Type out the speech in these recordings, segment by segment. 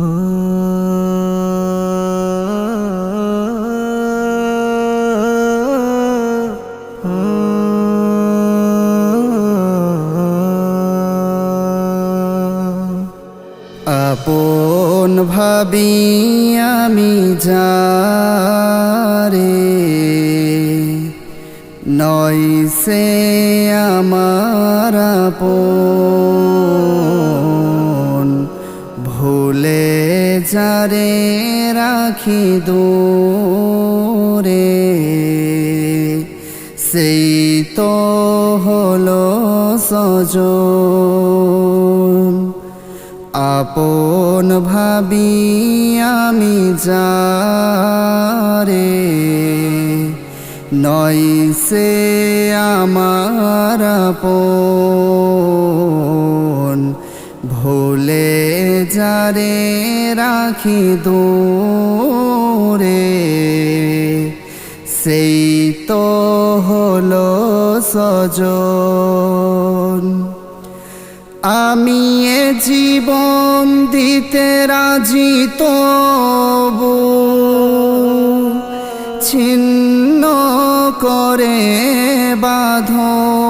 আপন ভাবি আমি যারে নয় সে আমার আপন। যারে রাখি দূরে, সেই তো হলো সজন আপন ভাবি আমি যারে, নয় সে আমার আপন। ভুলে যারে রাখি দূরে, সেই তো হলো সজন। আমি এ জীবন দিতে রাজি তবু, ছিন্ন করে বাঁধন।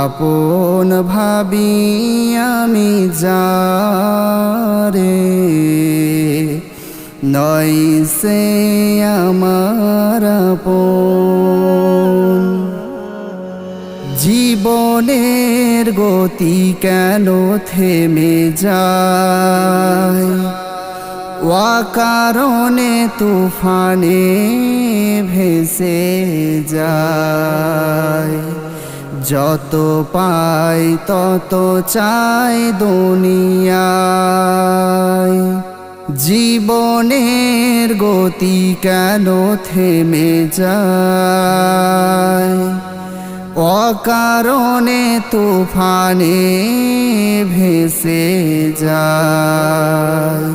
আপন ভাবি আমি যারে নয় সে আমার জীবনের গতি কেন থেমে যায়? ওয়া কারণে তুফানে ভেসে যায়। যত পাই, তত চাই দুনিয়ায়। জীবনের গতি কেন থেমে যায়? অকারণে তুফানে ভেসে যায়।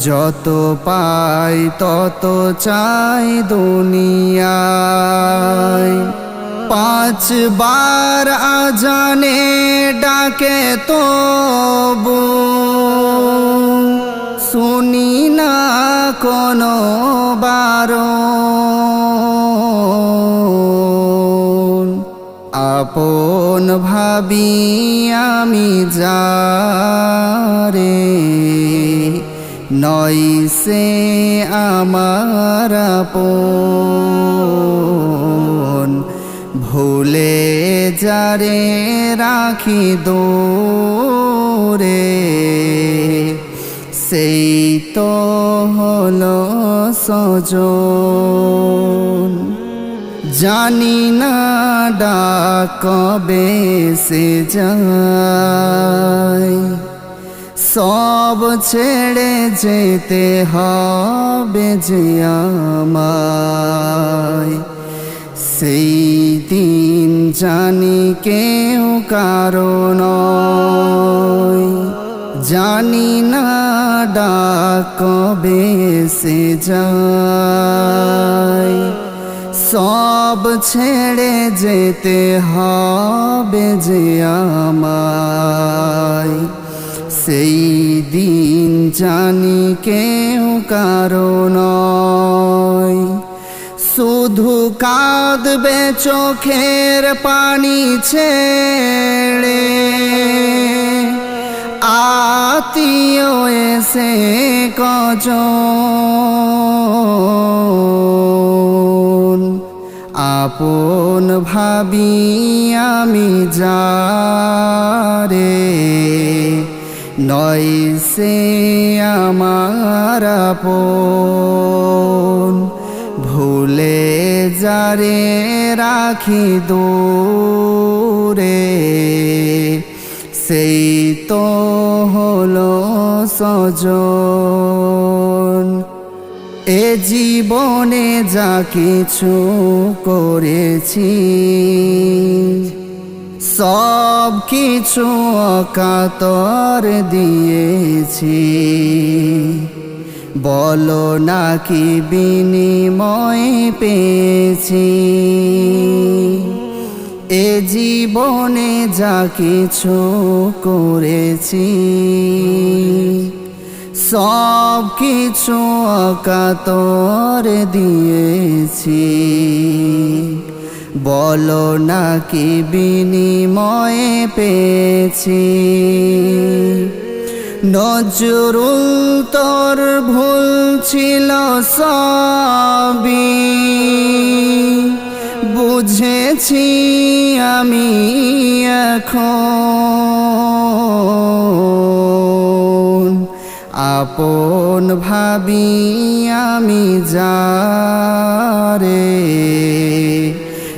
যত পাই, তত চাই দুনিয়ায়। পাঁচবার আজানে ডাকে তবু। শুনি না কোনো বারণ আপন ভাবি আমি যারে, নয় সে আমার আপন। ভুলে যারে রাখি দূরে। সেই তো হলো সজন। জানি না ডাক কবে সে যায়। সব ছেড়ে যেতে হবে যে আমায়। সেই দিন জানি কেউ কারণ জানি না ডাক কবে সে যায়। সব ছেড়ে যেতে হবে যে আমায়। সেই দিন জানি কেউ কারণ শুধু কাঁদবে চোখের পানি ছেড়ে। আত্মীয় এসে কজন। আপন ভাবি আমি যারে। নয় সে আমার আপন। ভুলে যারে রাখি দূরে, সেই তো হলো সজন। এ জীবনে যা কিছু করেছি সব কিছু অকাতর দিয়েছি। বলো নাকি বিনিময় পেয়েছি? এ জীবনে যা কিছু করেছি, সব কিছু অকাতর দিয়েছি। বলো না কি বিনিময়ে পেয়েছি? নজরুল তোর ভুল ছিল সবই। বুঝেছি আমি এখন। আপন ভাবি আমি যারে,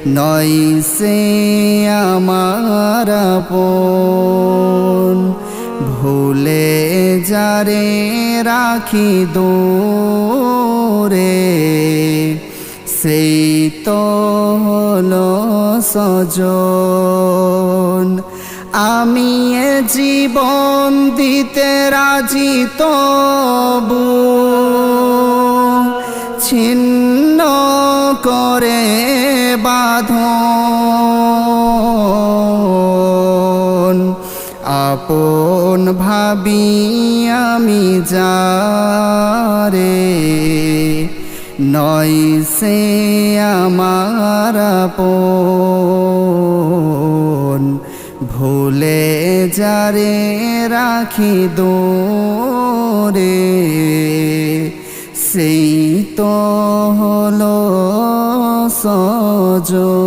নয় সে আমার আপন। ভুলে যারে রাখি দূরে। সেই তো হলো সজন। আমি এ জীবন দিতে রাজি তবু। ছিন্ন করে বাঁধন আপন ভাবি আমি যারে, নয় সে আমার আপন। ভুলে যারে রাখি দূরে, সেই তো হলো সজন